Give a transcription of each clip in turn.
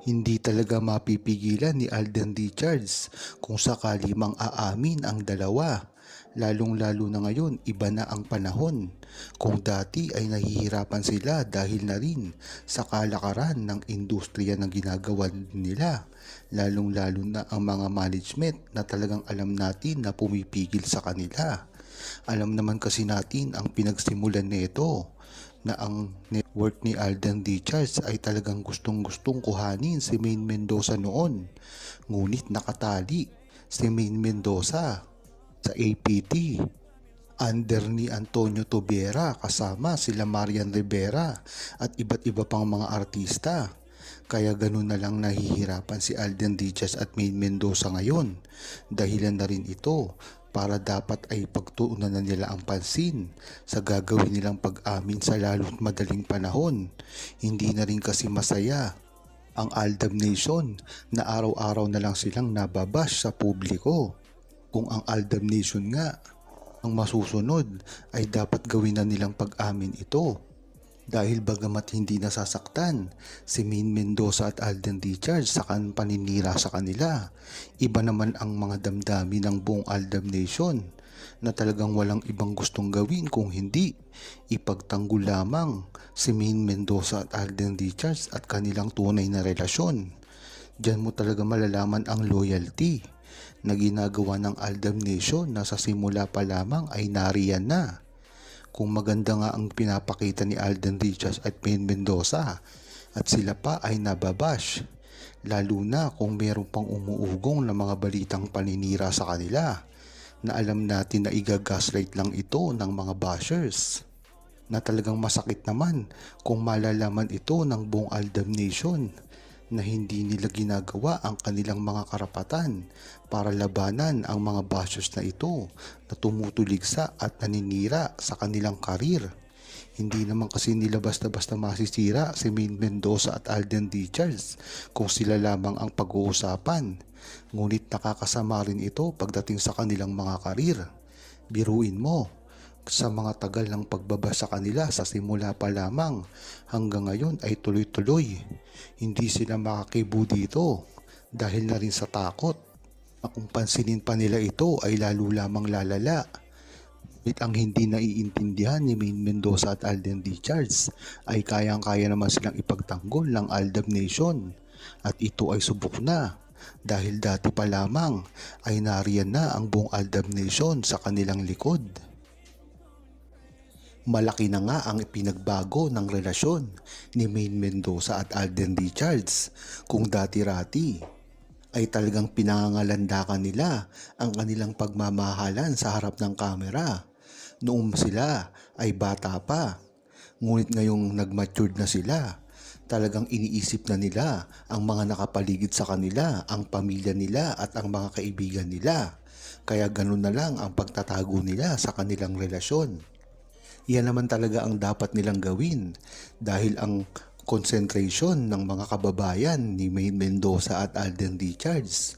Hindi talaga mapipigilan ni Alden Richards kung sakali mang aamin ang dalawa. Lalong-lalo na ngayon, iba na ang panahon. Kung dati ay nahihirapan sila dahil na rin sa kalakaran ng industriya na ginagawa nila. Lalong-lalo na ang mga management na talagang alam natin na pumipigil sa kanila. Alam naman kasi natin ang pinagsimulan nito na ang network ni Alden Richards ay talagang gustong-gustong kuhanin si Main Mendoza noon. Ngunit nakatali si Main Mendoza sa APT under ni Antonio Tobera kasama sila Marian Rivera at iba't iba pang mga artista. Kaya ganun na lang nahihirapan si Alden Richards at Main Mendoza ngayon. Dahilan na rin ito para dapat ay pagtuunan na nila ang pansin sa gagawin nilang pag-amin sa lalo't madaling panahon. Hindi na rin kasi masaya ang Aldab Nation na araw-araw na lang silang nababash sa publiko. Kung ang Aldab Nation nga ang masusunod ay dapat gawin na nilang pag-amin ito. Dahil bagamat hindi nasasaktan si Main Mendoza at Alden Richards sa kan paninira sa kanila, iba naman ang mga damdamin ng buong Aldab Nation na talagang walang ibang gustong gawin kung hindi ipagtanggol lamang si Main Mendoza at Alden Richards at kanilang tunay na relasyon. Diyan mo talaga malalaman ang loyalty na ginagawa ng Aldam Nation na sa simula pa lamang ay nariyan na. Kung maganda nga ang pinapakita ni Alden Richards at Main Mendoza at sila pa ay nababash. Lalo na kung meron pang umuugong na mga balitang paninira sa kanila na alam natin na igagaslight lang ito ng mga bashers na talagang masakit naman kung malalaman ito ng buong Aldam Nation na hindi nila ginagawa ang kanilang mga karapatan para labanan ang mga bashers na ito na tumutuligsa at naninira sa kanilang karir. Hindi naman kasi nila basta-basta masisira si Main Mendoza at Alden Richards kung sila lamang ang pag-uusapan. Ngunit nakakasama rin ito pagdating sa kanilang mga karir. Biruin mo, sa mga tagal ng pagbaba sa kanila sa simula pa lamang hanggang ngayon ay tuloy-tuloy. Hindi sila makakibo dito dahil na rin sa takot kung pansinin pa nila ito ay lalo lamang lalala. At ang hindi naiintindihan ni Main Mendoza at Alden Richards ay kayang-kaya naman silang ipagtanggol ng Aldab Nation at ito ay subok na dahil dati pa lamang ay nariyan na ang buong Aldab Nation sa kanilang likod. Malaki na nga ang ipinagbago ng relasyon ni Main Mendoza at Alden Richards kung dati-rati ay talagang pinangangalandakan nila ang kanilang pagmamahalan sa harap ng kamera noong sila ay bata pa. Ngunit ngayong nag-matured na sila, talagang iniisip na nila ang mga nakapaligid sa kanila, ang pamilya nila at ang mga kaibigan nila. Kaya ganun na lang ang pagtatago nila sa kanilang relasyon. Yan naman talaga ang dapat nilang gawin dahil ang concentration ng mga kababayan ni Main Mendoza at Alden Richards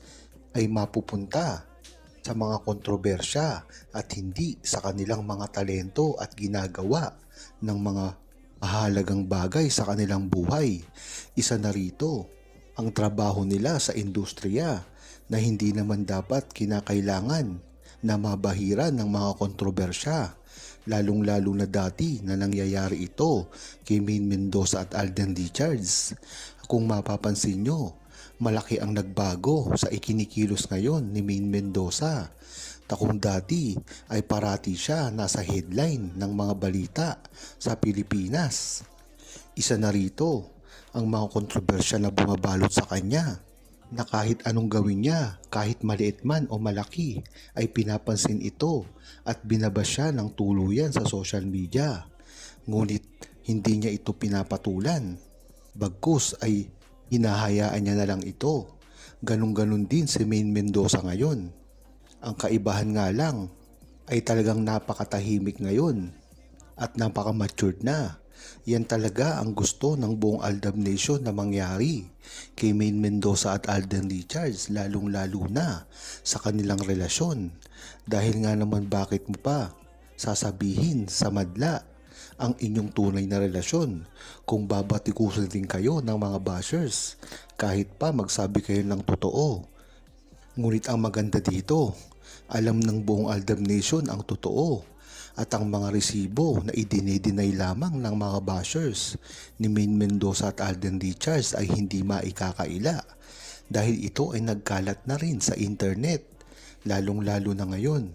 ay mapupunta sa mga kontrobersya at hindi sa kanilang mga talento at ginagawa ng mga mahalagang bagay sa kanilang buhay. Isa na rito ang trabaho nila sa industriya na hindi naman dapat kinakailangan na mabahira ng mga kontrobersya lalong-lalo na dati na nangyayari ito kay Main Mendoza at Alden Richards. Kung mapapansin nyo, malaki ang nagbago sa ikinikilos ngayon ni Main Mendoza. Na kung dati ay parati siya nasa headline ng mga balita sa Pilipinas. Isa na rito ang mga kontrobersya na bumabalot sa kanya na kahit anong gawin niya, kahit maliit man o malaki, ay pinapansin ito at binabas siya ng tuluyan sa social media. Ngunit hindi niya ito pinapatulan. Bagkus ay hinahayaan niya na lang ito. Ganong-ganon din si Main Mendoza ngayon. Ang kaibahan nga lang ay talagang napakatahimik ngayon at napaka-matured na. Yan talaga ang gusto ng buong Aldab Nation na mangyari kay Main Mendoza at Alden Richards lalong-lalo na sa kanilang relasyon. Dahil nga naman bakit mo pa sasabihin sa madla ang inyong tunay na relasyon kung babatikusin din kayo ng mga bashers kahit pa magsabi kayo ng totoo. Ngunit ang maganda dito, alam ng buong Aldab Nation ang totoo at ang mga resibo na idinidinay lamang ng mga bashers ni Main Mendoza at Alden Richards ay hindi maikakaila dahil ito ay nagkalat na rin sa internet lalong-lalo na ngayon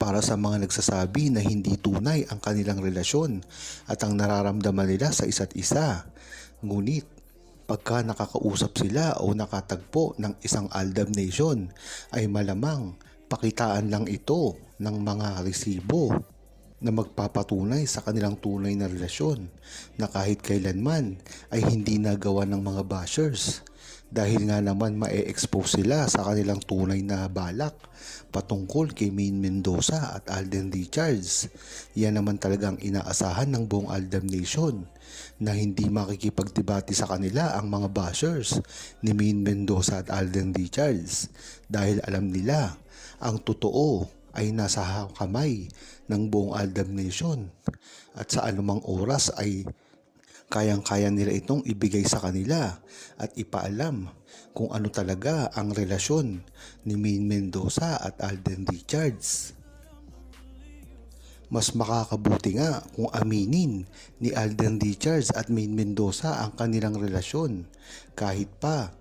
para sa mga nagsasabi na hindi tunay ang kanilang relasyon at ang nararamdaman nila sa isa't isa. Ngunit, pagka nakakausap sila o nakatagpo ng isang Aldab Nation, ay malamang pakitaan lang ito ng mga resibo na magpapatunay sa kanilang tunay na relasyon na kahit kailanman ay hindi nagawa ng mga bashers dahil nga naman ma-expose sila sa kanilang tunay na balak patungkol kay Main Mendoza at Alden Richards. Yan naman talagang inaasahan ng buong Aldam Nation na hindi makikipagdebate sa kanila ang mga bashers ni Main Mendoza at Alden Richards dahil alam nila ang totoo ay nasa kamay ng buong Aldam Nation at sa anumang oras ay kayang-kaya nila itong ibigay sa kanila at ipaalam kung ano talaga ang relasyon ni Main Mendoza at Alden Richards. Mas makakabuti nga kung aminin ni Alden Richards at Main Mendoza ang kanilang relasyon kahit pa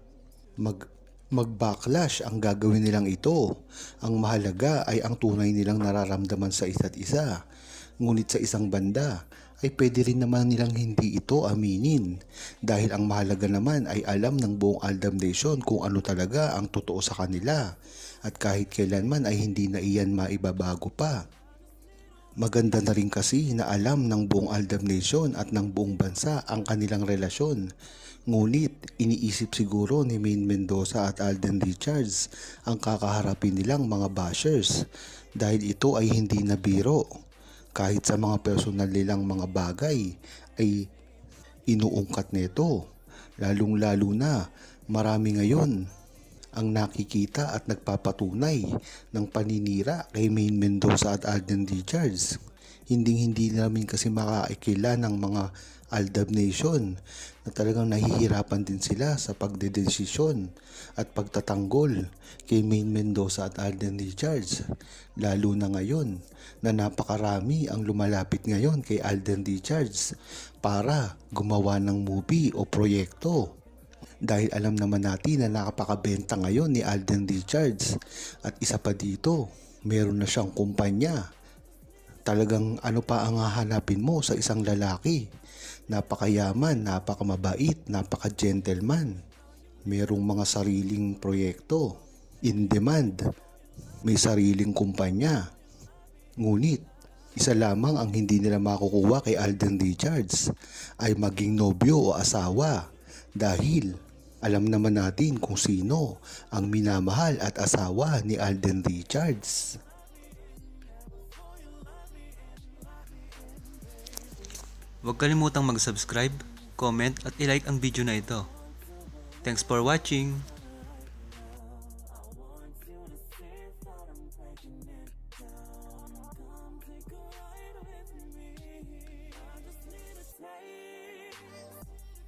mag mag-backlash ang gagawin nilang ito. Ang mahalaga ay ang tunay nilang nararamdaman sa isa't isa. Ngunit sa isang banda ay pwede rin naman nilang hindi ito aminin dahil ang mahalaga naman ay alam ng buong Aldam Nation kung ano talaga ang totoo sa kanila at kahit kailanman ay hindi na iyan maibabago pa. Maganda na rin kasi na alam ng buong Aldam Nation at ng buong bansa ang kanilang relasyon. Ngunit iniisip siguro ni Main Mendoza at Alden Richards ang kakaharapin nilang mga bashers dahil ito ay hindi na biro. Kahit sa mga personal nilang mga bagay ay inuungkat nito. Lalong lalo na marami ngayon ang nakikita at nagpapatunay ng paninira kay Main Mendoza at Alden Richards. Hindi hindi namin kasi makaikila ng mga Aldab Nation na talagang nahihirapan din sila sa pagdedesisyon at pagtatanggol kay Main Mendoza at Alden Richards. Lalo na ngayon na napakarami ang lumalapit ngayon kay Alden Richards para gumawa ng movie o proyekto dahil alam naman natin na nakapakabenta ngayon ni Alden Richards at isa pa dito, meron na siyang kumpanya. Talagang ano pa ang hahanapin mo sa isang lalaki? Napakayaman, napakamabait, napaka-gentleman. Merong mga sariling proyekto, in demand, may sariling kumpanya. Ngunit, isa lamang ang hindi nila makukuha kay Alden Richards ay maging nobyo o asawa dahil alam naman natin kung sino ang minamahal at asawa ni Alden Richards. Huwag kalimutang mag-subscribe, comment at ilike ang video na ito. Thanks for watching!